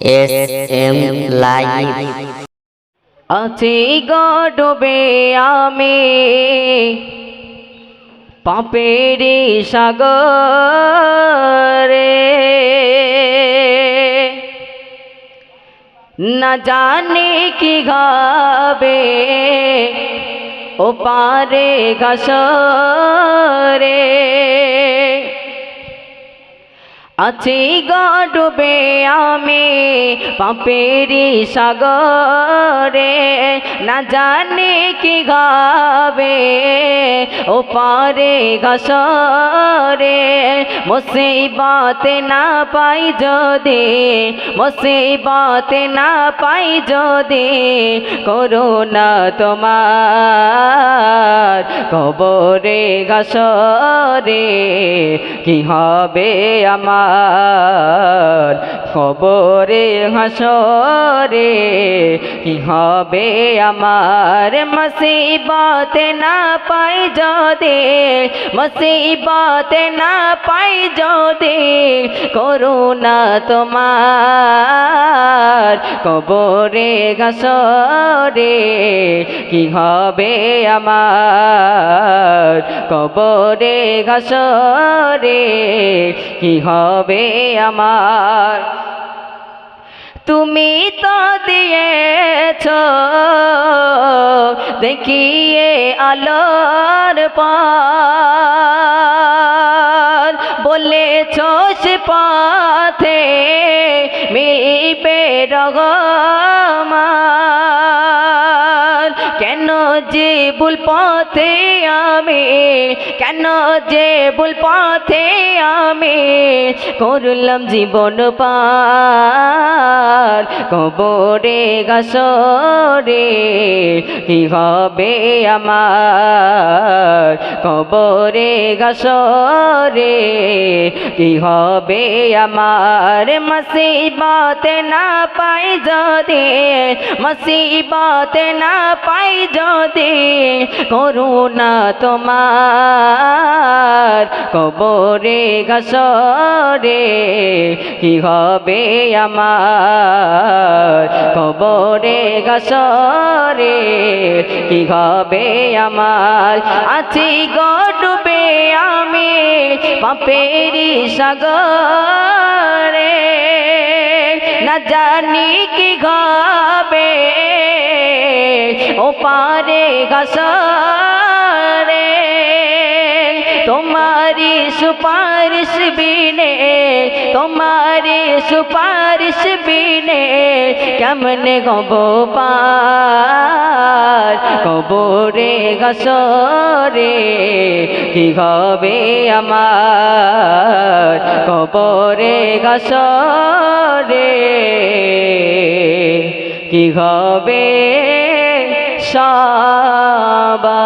S M আছি গডবে আমি পাপেরি সাগরে। না জানে কি গাবে ও পারে ঘাসরে। আছি গডবে আমি পাপেরি সাগরে। না জানি কি গাবে ও পারে ঘসরে। মুসিবতে না পাই যদি, মুসিবতে না পাই যদি করোনা তোমার কবরে ঘসরে কি হবে আমার? কবরে হাসরে, কি হবে আমার? মুসিবতে না পাই যদি, মুসিবতে না পাই যদি, করুণা তোমার। কবরে ঘসরে কি হবে আমার? কবরে ঘসরে কি হবে আমার? তুমি তো দিয়েছ, দেখিয়ে আলোর পাল। বলেছ সে পথে মিলবে রগমাল কেন যে বুল পথে আমি, কেন যে বুল পথে আমি করলাম জীবন পার, কবরে গাছরে কি হবে আমার? কবরে গসরে কি হবে আমার মসিবতে না পাই যদি মসিবতে না পাই যদি? করুণা তোমার কবরে, ঘসরে, কি হবে আমার? কবরে, ঘসরে, কি হবে আমার? আছি গডবে আমি পাপেরি সাগরে। না জানি কি ও পারে ঘসরে তোমারি সুপারিশ বিনে, তোমারি সুপারিশ বিনে কেমনে গব পার কবরে গসরে, কি হবে আমার? কবরে গসরে, কি হবে সবা